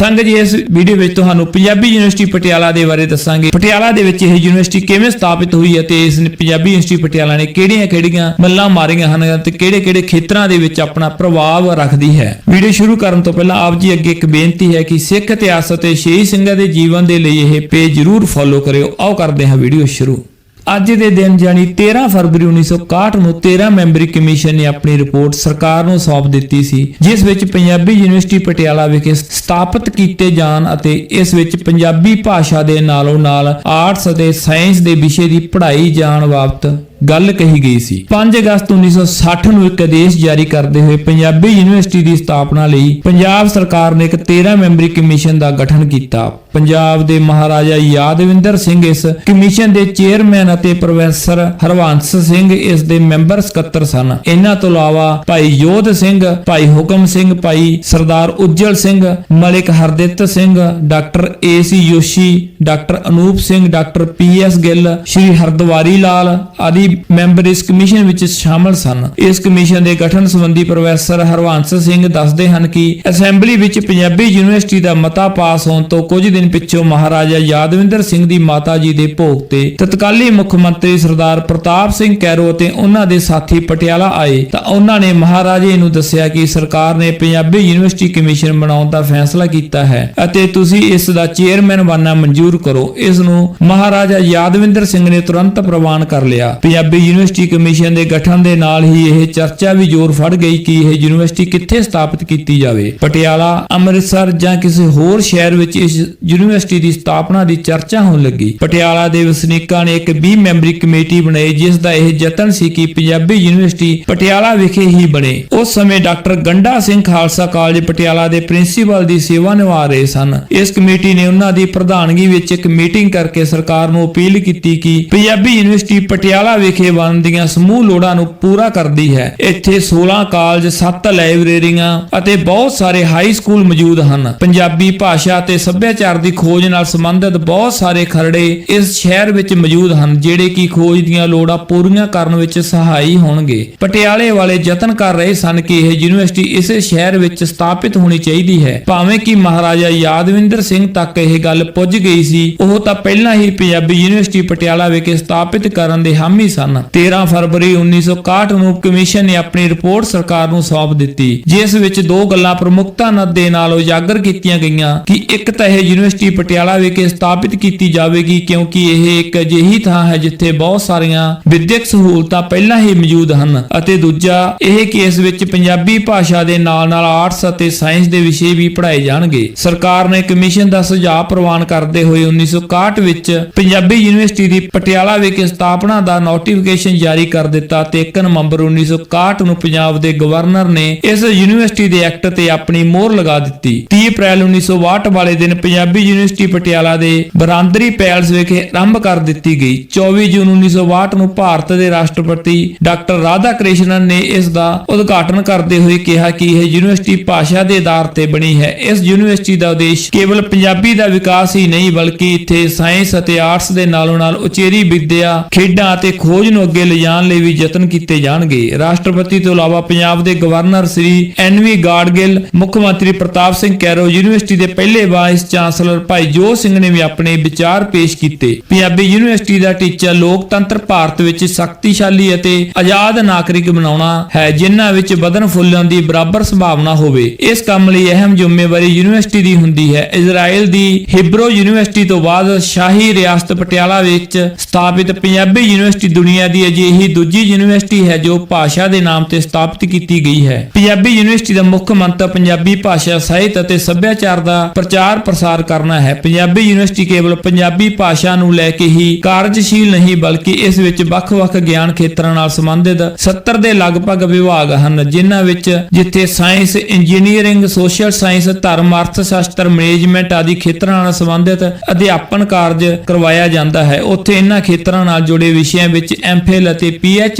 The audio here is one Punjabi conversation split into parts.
ਸੰਗਤ ਜੀ, ਇਸ ਵੀਡੀਓ ਵਿੱਚ ਤੁਹਾਨੂੰ ਪੰਜਾਬੀ ਯੂਨੀਵਰਸਿਟੀ ਪਟਿਆਲਾ ਦੇ ਬਾਰੇ ਦੱਸਾਂਗੇ। ਪਟਿਆਲਾ ਦੇ ਵਿੱਚ ਇਹ ਯੂਨੀਵਰਸਿਟੀ ਕਿਵੇਂ ਸਥਾਪਿਤ ਹੋਈ ਅਤੇ ਇਸ ਪੰਜਾਬੀ ਯੂਨੀਵਰਸਿਟੀ ਪਟਿਆਲਾ ਨੇ ਕਿਹੜੀਆਂ-ਕਿਹੜੀਆਂ ਮੱਲਾਂ ਮਾਰੀਆਂ ਹਨ ਤੇ ਕਿਹੜੇ-ਕਿਹੜੇ ਖੇਤਰਾਂ ਦੇ ਵਿੱਚ ਆਪਣਾ ਪ੍ਰਭਾਵ ਰੱਖਦੀ ਹੈ? ਵੀਡੀਓ ਸ਼ੁਰੂ ਕਰਨ ਤੋਂ ਪਹਿਲਾਂ ਆਪ ਜੀ ਅੱਗੇ ਇੱਕ ਬੇਨਤੀ ਹੈ ਕਿ ਸਿੱਖ ਇਤਿਹਾਸ ਅਤੇ ਸ਼ਹੀਦ ਸਿੰਘਾਂ ਦੇ ਜੀਵਨ ਦੇ ਲਈ ਇਹ ਪੇਜ ਜਰੂਰ ਫੋਲੋ ਕਰਿਓ। ਆਓ ਕਰਦੇ ਹਾਂ ਵੀਡੀਓ ਸ਼ੁਰੂ। ਅੱਜ ਦੇ ਦਿਨ ਜਾਨੀ 13 ਫਰਵਰੀ 1961 ਨੂੰ 13 ਮੈਂਬਰੀ ਕਮਿਸ਼ਨ ਨੇ ਆਪਣੀ ਰਿਪੋਰਟ ਸਰਕਾਰ ਨੂੰ ਸੌਂਪ ਦਿੱਤੀ ਸੀ, ਜਿਸ ਵਿੱਚ ਪੰਜਾਬੀ ਯੂਨੀਵਰਸਿਟੀ ਪਟਿਆਲਾ ਵਿਖੇ ਸਥਾਪਿਤ ਕੀਤੇ ਜਾਣ ਅਤੇ ਇਸ ਵਿੱਚ ਪੰਜਾਬੀ ਭਾਸ਼ਾ ਦੇ ਨਾਲੋਂ ਨਾਲ ਆਰਟਸ ਅਤੇ ਸਾਇੰਸ ਦੇ ਵਿਸ਼ੇ ਦੀ ਪੜ੍ਹਾਈ ਜਾਣ ਬਾਬਤ ਗੱਲ ਕਹੀ ਗਈ ਸੀ। 5 ਅਗਸਤ 1960 ਨੂੰ ਇੱਕ ਆਦੇਸ਼ ਜਾਰੀ ਕਰਦੇ ਹੋਏ ਪੰਜਾਬੀ ਯੂਨੀਵਰਸਿਟੀ ਦੀ ਸਥਾਪਨਾ ਲਈ ਪੰਜਾਬ ਸਰਕਾਰ ਨੇ ਇੱਕ 13 ਮੈਂਬਰੀ ਕਮਿਸ਼ਨ ਦਾ ਗਠਨ ਕੀਤਾ। ਪੰਜਾਬ ਦੇ ਮਹਾਰਾਜਾ ਯਾਦਵਿੰਦਰ ਸਿੰਘ ਇਸ ਕਮਿਸ਼ਨ ਦੇ ਚੇਅਰਮੈਨ ਅਤੇ ਪ੍ਰੋਫੈਸਰ ਹਰਵੰਸ ਸਿੰਘ ਇਸ ਦੇ ਮੈਂਬਰ ਸਕੱਤਰ ਸਨ। ਇਹਨਾਂ ਤੋਂ ਇਲਾਵਾ ਭਾਈ Yodh Singh, Bhai Hukam Singh, Bhai Sardar Ujjal Singh, Malik Hardit Singh, doctor A C Yoshi, doctor Anup Singh, doctor P S Gill, Shri Hardwari Lal ਆਦਿ ਮੈਂਬਰ ਇਸ ਕਮਿਸ਼ਨ ਵਿੱਚ ਸ਼ਾਮਲ ਸਨ। ਇਸ ਕਮਿਸ਼ਨ ਦੇ ਗਠਨ ਸੰਬੰਧੀ ਪ੍ਰੋਫੈਸਰ ਹਰਵੰਸ ਸਿੰਘ ਦੱਸਦੇ ਹਨ ਕਿ ਅਸੈਂਬਲੀ ਵਿੱਚ ਪੰਜਾਬੀ ਯੂਨੀਵਰਸਿਟੀ ਦਾ ਮਤਾ ਪਾਸ ਹੋਣ ਤੋਂ ਕੁਝ ਦਿਨ ਪਿੱਛੋਂ ਮਹਾਰਾਜਾ ਯਾਦਵਿੰਦਰ ਸਿੰਘ ਦੀ ਮਾਤਾ ਜੀ ਦੇ ਭੋਗ ਤੇ ਤਤਕਾਲੀ ਮੁੱਖ ਮੰਤਰੀ ਸਰਦਾਰ ਪ੍ਰਤਾਪ ਸਿੰਘ ਕੈਰੋ ਅਤੇ ਉਹਨਾਂ ਦੇ ਸਾਥੀ ਪਟਿਆਲਾ ਆਏ। ਤਾਂ ਉਹਨਾਂ ਨੇ ਮਹਾਰਾਜੇ ਨੂੰ ਦੱਸਿਆ ਕਿ ਸਰਕਾਰ ਨੇ ਪੰਜਾਬੀ ਯੂਨੀਵਰਸਿਟੀ ਕਮਿਸ਼ਨ ਬਣਾਉਣ ਦਾ ਫੈਸਲਾ ਕੀਤਾ ਹੈ ਅਤੇ ਤੁਸੀਂ ਇਸ ਦਾ ਚੇਅਰਮੈਨ ਬਣਨਾ ਮਨਜ਼ੂਰ ਕਰੋ। ਇਸ ਨੂੰ ਮਹਾਰਾਜਾ ਯਾਦਵਿੰਦਰ ਸਿੰਘ ਨੇ ਤੁਰੰਤ ਪ੍ਰਵਾਨ ਕਰ ਲਿਆ। ਪੰਜਾਬੀ ਯੂਨੀਵਰਸਿਟੀ ਕਮਿਸ਼ਨ ਦੇ ਗਠਨ ਦੇ ਨਾਲ ਹੀ ਇਹ ਚਰਚਾ ਵੀ ਜ਼ੋਰ ਫੜ ਗਈ ਕਿ ਇਹ ਯੂਨੀਵਰਸਿਟੀ ਕਿੱਥੇ ਸਥਾਪਿਤ ਕੀਤੀ ਜਾਵੇ। ਪਟਿਆਲਾ, ਅੰਮ੍ਰਿਤਸਰ ਜਾਂ ਕਿਸੇ ਹੋਰ ਸ਼ਹਿਰ ਵਿੱਚ ਇਸ ਯੂਨੀਵਰਸਿਟੀ ਦੀ ਸਥਾਪਨਾ ਦੀ ਚਰਚਾ ਹੋਣ ਲੱਗੀ। ਪਟਿਆਲਾ ਦੇ ਵਸਨੀਕਾਂ ਨੇ ਇੱਕ 20 ਮੈਂਬਰੀ ਕਮੇਟੀ ਬਣਾਈ, ਜਿਸ ਦਾ ਇਹ ਯਤਨ ਸੀ ਕਿ ਪੰਜਾਬੀ ਯੂਨੀਵਰਸਿਟੀ ਪਟਿਆਲਾ ਵਿਖੇ ਹੀ ਬਣੇ। ਉਸ ਸਮੇਂ ਡਾਕਟਰ ਗੰਡਾ ਸਿੰਘ ਖਾਲਸਾ ਕਾਲਜ ਪਟਿਆਲਾ ਦੇ ਪ੍ਰਿੰਸੀਪਲ ਦੀ ਸੇਵਾ ਨਿਭਾ ਰਹੇ ਸਨ। ਇਸ ਕਮੇਟੀ ਨੇ ਉਹਨਾਂ ਦੀ ਪ੍ਰਧਾਨਗੀ ਵਿੱਚ ਇੱਕ ਮੀਟਿੰਗ ਕਰਕੇ ਸਰਕਾਰ ਨੂੰ ਅਪੀਲ ਕੀਤੀ ਕਿ ਪੰਜਾਬੀ ਯੂਨੀਵਰਸਿਟੀ ਪਟਿਆਲਾ ਵਿਖੇ ਬਣਨ ਦੀਆਂ ਸਮੂਹ ਲੋੜਾਂ ਨੂੰ ਪੂਰਾ ਕਰਦੀ ਹੈ। ਇੱਥੇ 16 ਕਾਲਜ 7 ਲਾਇਬ੍ਰੇਰੀਆਂ ਅਤੇ ਬਹੁਤ ਸਾਰੇ ਹਾਈ ਸਕੂਲ ਮੌਜੂਦ ਹਨ। ਪੰਜਾਬੀ ਭਾਸ਼ਾ ਅਤੇ ਸੱਭਿਆਚਾਰ ਦੀ ਖੋਜ ਨਾਲ ਸੰਬੰਧਿਤ ਬਹੁਤ ਸਾਰੇ ਖਰੜੇ ਇਸ ਸ਼ਹਿਰ ਵਿੱਚ ਮੌਜੂਦ ਹਨ, ਜਿਹੜੇ ਕਿ ਖੋਜ ਦੀਆਂ ਲੋੜਾਂ ਪੂਰੀਆਂ ਕਰਨ ਵਿੱਚ ਸਹਾਈ ਹੋਣਗੇ। ਪਟਿਆਲੇ ਵਾਲੇ ਯਤਨ ਕਰ ਰਹੇ ਸਨ ਕਿ ਇਹ ਯੂਨੀਵਰਸਿਟੀ ਇਸੇ ਸ਼ਹਿਰ ਵਿੱਚ ਸਥਾਪਿਤ ਹੋਣੀ ਚਾਹੀਦੀ ਹੈ। ਭਾਵੇਂ ਕਿ ਮਹਾਰਾਜਾ ਯਾਦਵਿੰਦਰ ਸਿੰਘ ਤੱਕ ਇਹ ਗੱਲ ਪੁੱਜ ਗਈ ਸੀ, ਉਹ ਤਾਂ ਪਹਿਲਾਂ ਹੀ ਪੰਜਾਬੀ ਯੂਨੀਵਰਸਿਟੀ ਪਟਿਆਲਾ ਵਿਖੇ ਸਥਾਪਿਤ ਕਰਨ ਦੇ ਹਾਮੀ ਸਨ। 13 ਫਰਵਰੀ 1961 ਨੂੰ ਕਮਿਸ਼ਨ ਨੇ ਆਪਣੀ ਰਿਪੋਰਟ ਸਰਕਾਰ ਨੂੰ ਸੌਂਪ ਦਿੱਤੀ, ਜਿਸ ਵਿੱਚ ਦੋ ਗੱਲਾਂ ਪ੍ਰਮੁਖਤਾ ਦੇ ਨਾਲ ਉਜਾਗਰ ਕੀਤੀਆਂ ਗਈਆਂ ਕਿ ਇੱਕ ਤਾਂ ਇਹ ਯੂਨੀਵਰਸਿਟੀ ਪਟਿਆਲਾ ਵਿਖੇ ਸਥਾਪਿਤ ਕੀਤੀ ਜਾਵੇਗੀ, ਕਿਉਂਕਿ ਇਹ ਇੱਕ ਅਜਿਹੀ ਥਾਂ ਹੈ ਜਿੱਥੇ ਬਹੁਤ ਸਾਰੀਆਂ ਵਿਦਿਅਕ ਸਹੂਲਤਾਂ ਪਹਿਲਾਂ ਹੀ ਮੌਜੂਦ ਹਨ ਅਤੇ ਦੂਜਾ ਇਹ ਕਿ ਇਸ ਵਿੱਚ ਪੰਜਾਬੀ ਭਾਸ਼ਾ ਦੇ ਨਾਲ-ਨਾਲ ਆਰਟਸ ਅਤੇ ਸਾਇੰਸ ਦੇ ਵਿਸ਼ੇ ਵੀ ਪੜ੍ਹਾਏ ਜਾਣਗੇ। ਸਰਕਾਰ ਨੇ ਕਮਿਸ਼ਨ ਦਾ ਸੁਝਾਅ ਪ੍ਰਵਾਨ ਕਰਦੇ ਹੋਏ 1961 ਵਿੱਚ ਪੰਜਾਬੀ ਯੂਨੀਵਰਸਿਟੀ ਦੀ ਪਟਿਆਲਾ ਵਿਖੇ ਸਥਾਪਨਾ ਦਾ ਨੋਟੀਫਿਕੇਸ਼ਨ ਜਾਰੀ ਕਰ ਦਿੱਤਾ ਤੇ 1 ਨਵੰਬਰ 1961 ਨੂੰ ਪੰਜਾਬ ਦੇ ਗਵਰਨਰ ਨੇ ਇਸ ਯੂਨੀਵਰਸਿਟੀ ਦੇ ਐਕਟ ਤੇ ਆਪਣੀ ਮੋਹਰ ਲਗਾ ਦਿੱਤੀ। 30 ਅਪ੍ਰੈਲ 1962 ਵਾਲੇ ਦਿਨ ਪੰਜਾਬੀ ਯੂਨੀਵਰਸਿਟੀ ਪਟਿਆਲਾ ਦੇ ਬਰਾਂਦਰੀ ਪੈਲਸ ਵਿਖੇ ਆਰੰਭ ਕਰ ਦਿੱਤੀ ਗਈ। 24 ਜੂਨ 1962 ਨੂੰ ਭਾਰਤ ਦੇ ਰਾਸ਼ਟਰਪਤੀ ਡਾਕਟਰ ਰਾਧਾ ਕ੍ਰਿਸ਼ਨਨ ਨੇ ਇਸ ਦਾ ਉਦਘਾਟਨ ਕਰਦੇ ਹੋਏ ਕਿਹਾ ਕਿ ਇਹ ਯੂਨੀਵਰਸਿਟੀ ਭਾਸ਼ਾ ਦੇ ਆਧਾਰ ਤੇ ਬਣੀ ਹੈ। ਇਸ ਯੂਨੀਵਰਸਿਟੀ ਦਾ ਉਦੇਸ਼ ਕੇਵਲ ਪੰਜਾਬੀ ਦਾ ਵਿਕਾਸ ਹੀ ਨਹੀਂ, ਬਲਕਿ ਇੱਥੇ ਸਾਇੰਸ ਅਤੇ ਆਰਟਸ ਦੇ ਨਾਲੋਂ ਨਾਲ ਉਚੇਰੀ ਵਿੱਦਿਆ, ਖੇਡਾਂ ਅਤੇ ਖੋਜ ਨੂੰ ਅੱਗੇ ਲਿਜਾਣ ਲਈ ਵੀ ਯਤਨ ਕੀਤੇ ਜਾਣਗੇ। ਰਾਸ਼ਟਰਪਤੀ ਤੋਂ ਇਲਾਵਾ ਪੰਜਾਬ ਦੇ ਗਵਰਨਰ ਸ੍ਰੀ ਐਨਵੀ ਗਾਰਡਗਿਲ ਮੁੱਖ ਮੰਤਰੀ ਪ੍ਰਤਾਪ ਸਿੰਘ ਕੈਰੋ ਯੂਨੀਵਰਸਿਟੀ ਦੇ ਪਹਿਲੇ ਵਾਈਸ ਚਾਂਸਲਰ ਭਾਈ ਜੋਤ ਸਿੰਘ ਨੇ ਵੀ ਆਪਣੇ ਵਿਚਾਰ ਪੇਸ਼ ਕੀਤੇ। ਪੰਜਾਬੀ ਯੂਨੀਵਰਸਿਟੀ ਦਾ ਟੀਚਾ ਲੋਕਤੰਤਰ ਭਾਰਤ ਵਿੱਚ ਸ਼ਕਤੀਸ਼ਾਲੀ ਅਤੇ ਆਜ਼ਾਦ ਨਾਗਰਿਕ ਬਣਾਉਣਾ ਹੈ, ਜਿਨ੍ਹਾਂ ਵਿੱਚ ਵਧਨ ਫੁੱਲਣ ਦੀ ਬਰਾਬਰ ਸੰਭਾਵਨਾ ਹੋਵੇ। ਇਸ ਕੰਮ ਲਈ ਅਹਿਮ ਜ਼ਿੰਮੇਵਾਰੀ ਯੂਨੀਵਰਸਿਟੀ ਦੀ ਹੁੰਦੀ ਹੈ। ਇਜ਼ਰਾਈਲ ਦੀ ਹਿਬਰੋ ਯੂਨੀਵਰਸਿਟੀ ਤੋਂ ਬਾਅਦ ਸ਼ਾਹੀ ਰਿਆਸਤ ਪਟਿਆਲਾ ਵਿੱਚ ਸਥਾਪਿਤ ਪੰਜਾਬੀ ਯੂਨੀਵਰਸਿਟੀ ਦੁਨੀਆ ਦੀ ਅਜਿਹੀ ਦੂਜੀ ਯੂਨੀਵਰਸਿਟੀ ਹੈ ਜੋ ਭਾਸ਼ਾ ਦੇ ਨਾਮ ਤੇ ਸਥਾਪਿਤ ਕੀਤੀ ਗਈ ਹੈ। ਪੰਜਾਬੀ ਯੂਨੀਵਰਸਿਟੀ ਦਾ ਮੁੱਖ ਮੰਤਵ ਪੰਜਾਬੀ ਭਾਸ਼ਾ ਸਾਹਿਤ ਅਤੇ ਸੱਭਿਆਚਾਰ ਦਾ ਪ੍ਰਚਾਰ ਪ੍ਰਸਾਰ ਕਰਨਾ ਹੈ। ਪੰਜਾਬੀ ਯੂਨੀਵਰਸਿਟੀ ਕੇਵਲ ਪੰਜਾਬੀ ਭਾਸ਼ਾ ਨੂੰ ਲੈ ਕੇ ਹੀ ਕਾਰਜਸ਼ੀਲ ਨਹੀਂ, ਬਲਕਿ ਇਸ ਵਿੱਚ ਵੱਖ-ਵੱਖ ਗਿਆਨ ਖੇਤਰਾਂ ਨਾਲ ਸੰਬੰਧਿਤ 70 ਦੇ ਲਗਭਗ ਵਿਭਾਗ ਹਨ, ਜਿਨ੍ਹਾਂ ਵਿੱਚ ਜਿੱਥੇ ਸਾਇੰਸ, ਇੰਜੀਨੀਅਰਿੰਗ, ਸੋਸ਼ਲ ਸਾਇੰਸ, ਧਰਮ ਅਰਥ ਸ਼ਾਸਤਰ ਮੈਨੇਜਮੈਂਟ ਆਦਿ ਖੇਤਰਾਂ ਨਾਲ ਸੰਬੰਧਿਤ ਅਧਿਆਪਨ ਕਾਰਜ ਕਰਵਾਇਆ ਜਾਂਦਾ ਹੈ। ਉੱਥੇ ਇਹਨਾਂ ਖੇਤਰਾਂ ਨਾਲ ਜੁੜੇ ਵਿਸ਼ਿਆਂ ਵਿੱਚ ਵਿੱਚ ਐਮਫਿਲ ਅਤੇ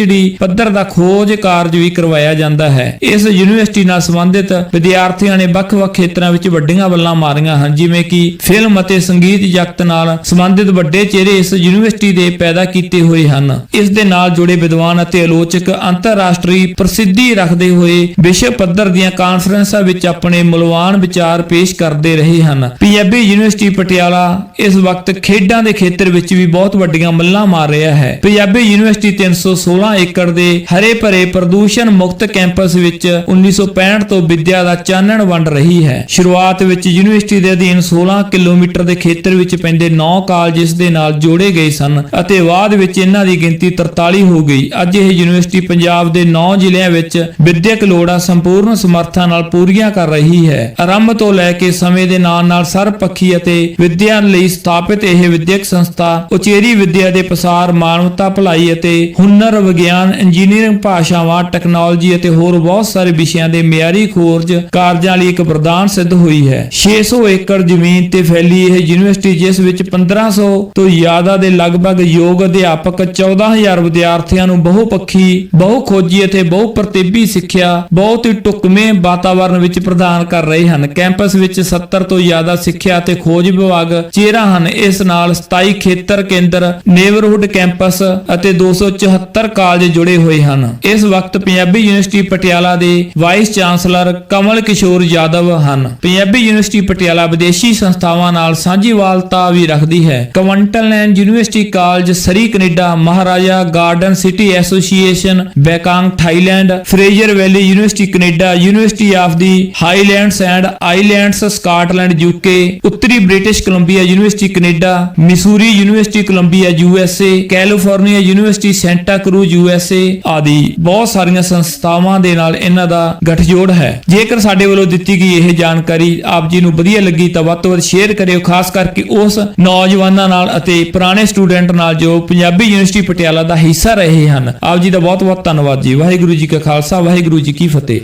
ਡੀ ਪੱਧਰ ਦਾ ਖੋਜ ਕਾਰਜ ਵੀ ਕਰਵਾਇਆ ਜਾਂਦਾ ਹੈ। ਇਸ ਯੂਨੀਵਰਸਿਟੀ ਨਾਲ ਸੰਬੰਧਿਤ ਵਿਦਿਆਰਥੀਆਂ ਨੇ ਵੱਖ-ਵੱਖ ਖੇਤਰਾਂ ਵਿੱਚ ਵੱਡੀਆਂ ਬੱਲਾਂ ਮਾਰੀਆਂ ਹਨ, ਜਿਵੇਂ ਕਿ ਫਿਲਮ ਅਤੇ ਸੰਗੀਤ ਜਗਤ ਨਾਲ ਸੰਬੰਧਿਤ ਵੱਡੇ ਚਿਹਰੇ ਇਸ ਯੂਨੀਵਰਸਿਟੀ ਦੇ ਪੈਦਾ ਕੀਤੇ ਹੋਏ ਹਨ। ਇਸ ਦੇ ਨਾਲ ਜੁੜੇ ਵਿਦਵਾਨ ਅਤੇ ਆਲੋਚਕ ਅੰਤਰਰਾਸ਼ਟਰੀ ਪ੍ਰਸਿੱਧੀ ਰੱਖਦੇ ਹੋਏ ਵਿਸ਼ਵ ਪੱਧਰ ਦੀਆਂ ਕਾਨਫਰੰਸਾਂ ਵਿੱਚ ਆਪਣੇ ਮੁਲਵਾਨ ਵਿਚਾਰ ਪੇਸ਼ ਕਰਦੇ ਰਹੇ ਹਨ। ਪੰਜਾਬੀ ਯੂਨੀਵਰਸਿਟੀ ਪਟਿਆਲਾ ਇਸ ਵਕਤ ਖੇਡਾਂ ਦੇ ਖੇਤਰ ਵਿੱਚ ਵੀ ਬਹੁਤ ਵੱਡੀਆਂ ਮੱਲਾਂ ਮਾਰ ਰਿਹਾ ਹੈ। ਪੰਜਾਬੀ ਯੂਨੀਵਰਸਿਟੀ 316 ਏਕੜ ਦੇ ਹਰੇ ਭਰੇ ਪ੍ਰਦੂਸ਼ਣ ਮੁਕਤ ਕੈਂਪਸ ਵਿੱਚ 1965 ਤੋਂ ਵਿੱਦਿਆ ਦਾ ਚਾਨਣ ਵੰਡ ਰਹੀ ਹੈ? ਸ਼ੁਰੂਆਤ ਵਿੱਚ ਯੂਨੀਵਰਸਿਟੀ ਦੇ ਅਧੀਨ 16 ਕਿਲੋਮੀਟਰ ਦੇ ਖੇਤਰ ਵਿੱਚ ਪੈਂਦੇ 9 ਕਾਲਜ ਇਸ ਦੇ ਨਾਲ ਜੋੜੇ ਗਏ ਸਨ ਅਤੇ ਬਾਅਦ ਵਿੱਚ ਇਹਨਾਂ ਦੀ ਗਿਣਤੀ 43 ਹੋ ਗਈ। ਅੱਜ ਇਹ ਯੂਨੀਵਰਸਿਟੀ ਪੰਜਾਬ ਦੇ 9 ਜ਼ਿਲ੍ਹਿਆਂ ਵਿੱਚ ਵਿਦਿਅਕ ਲੋੜਾਂ ਸੰਪੂਰਨ ਸਮਰੱਥਾ ਨਾਲ ਪੂਰੀਆਂ ਕਰ ਰਹੀ ਹੈ। ਆਰੰਭ ਤੋਂ ਲੈ ਕੇ ਸਮੇਂ ਦੇ ਨਾਲ ਨਾਲ ਸਰਬਪੱਖੀ ਅਤੇ ਵਿਦਿਆ ਲਈ ਸਥਾਪਿਤ ਇਹ ਵਿਦਿਅਕ ਸੰਸਥਾ ਉਚੇਰੀ ਵਿਦਿਆ ਦੇ ਪਸਾਰ, ਮਾਨਵਤਾ ਭਲਾਈ ਅਤੇ ਹੁਨਰ, ਵਿਗਿਆਨ ਇੰਜੀਨੀਅਰਿੰਗ ਭਾਸ਼ਾਵਾਂ ਟੈਕਨੋਲੋਜੀ ਅਤੇ ਹੋਰ ਬਹੁਤ ਸਾਰੇ ਵਿਸ਼ਿਆਂ ਦੇ ਮਿਆਰੀ ਖੋਜ ਕਾਰਜਾਂ ਲਈ ਇੱਕ ਵਰਦਾਨ ਸਿੱਧ ਹੋਈ ਹੈ। 600 ਏਕੜ ਜ਼ਮੀਨ ਤੇ ਫੈਲੀ ਇਹ ਯੂਨੀਵਰਸਿਟੀ, ਜਿਸ ਵਿੱਚ 1500 ਤੋਂ ਜ਼ਿਆਦਾ ਦੇ ਲਗਭਗ ਯੋਗ ਅਧਿਆਪਕ 14000 ਵਿਦਿਆਰਥੀਆਂ ਨੂੰ ਬਹੁਪੱਖੀ ਬਹੁ ਖੋਜੀ ਅਤੇ ਬਹੁ ਪ੍ਰਤੀਬੀ ਸਿੱਖਿਆ, ਬਹੁਤ ਹੀ ਢੁਕਵੇਂ ਵਾਤਾਵਰਣ ਵਿੱਚ ਪ੍ਰਦਾਨ ਕਰ ਰਹੇ ਹਨ। ਕੈਂਪਸ ਵਿੱਚ 70 ਤੋਂ ਜ਼ਿਆਦਾ ਸਿੱਖਿਆ ਅਤੇ ਖੋਜ ਵਿਭਾਗ ਚਿਹਰਾ ਹਨ। ਇਸ ਨਾਲ 27 ਖੇਤਰ ਕੇਂਦਰ, ਨੇਬਰਹੁੱਡ ਕੈਂਪਸ ਅਤੇ 274 ਕਾਲਜ ਜੁੜੇ ਹੋਏ ਹਨ। ਇਸ ਵਕਤ ਪੰਜਾਬੀ ਯੂਨੀਵਰਸਿਟੀ ਪਟਿਆਲਾ ਦੇ ਵਾਈਸ ਚਾਂਸਲਰ ਕਮਲ ਕਿਸ਼ੋਰ ਯਾਦਵ ਹਨ। ਪੰਜਾਬੀ ਯੂਨੀਵਰਸਿਟੀ ਪਟਿਆਲਾ ਵਿਦੇਸ਼ੀ ਸੰਸਥਾਵਾਂ ਨਾਲ ਸਾਂਝੀਵਾਲਤਾ ਵੀ ਰੱਖਦੀ ਹੈ। Kwantlen university college, Surrey, Canada, Maharaja garden city association, Bangkok, Thailand, Fraser valley university, Canada university of the highlands and islands, Scotland UK ਉੱਤਰੀ British Columbia university, Canada, Missouri university, Columbia USA California university Santa Cruz USA ਆਦਿ ਬਹੁਤ ਸਾਰੀਆਂ ਸੰਸਥਾਵਾਂ ਦੇ ਨਾਲ ਇਹਨਾਂ ਦਾ ਗਠਜੋੜ ਹੈ। ਜੇਕਰ ਸਾਡੇ ਵੱਲੋਂ ਦਿੱਤੀ ਗਈ ਇਹ ਜਾਣਕਾਰੀ ਆਪ ਜੀ ਨੂੰ ਵਧੀਆ ਲੱਗੀ ਤਾਂ ਵੱਧ ਤੋਂ ਵੱਧ ਸ਼ੇਅਰ ਕਰਿਓ, ਖਾਸ ਕਰਕੇ ਉਸ ਨੌਜਵਾਨਾਂ ਨਾਲ ਅਤੇ ਪੁਰਾਣੇ ਸਟੂਡੈਂਟ ਨਾਲ ਜੋ ਪੰਜਾਬੀ ਯੂਨੀਵਰਸਿਟੀ ਪਟਿਆਲਾ ਦਾ ਹਿੱਸਾ ਰਹੇ ਹਨ। ਆਪ ਜੀ ਦਾ ਬਹੁਤ ਬਹੁਤ ਧੰਨਵਾਦ ਜੀ। ਵਾਹਿਗੁਰੂ ਜੀ ਕਾ ਖਾਲਸਾ, ਵਾਹਿਗੁਰੂ ਜੀ ਕੀ ਫਤਿਹ।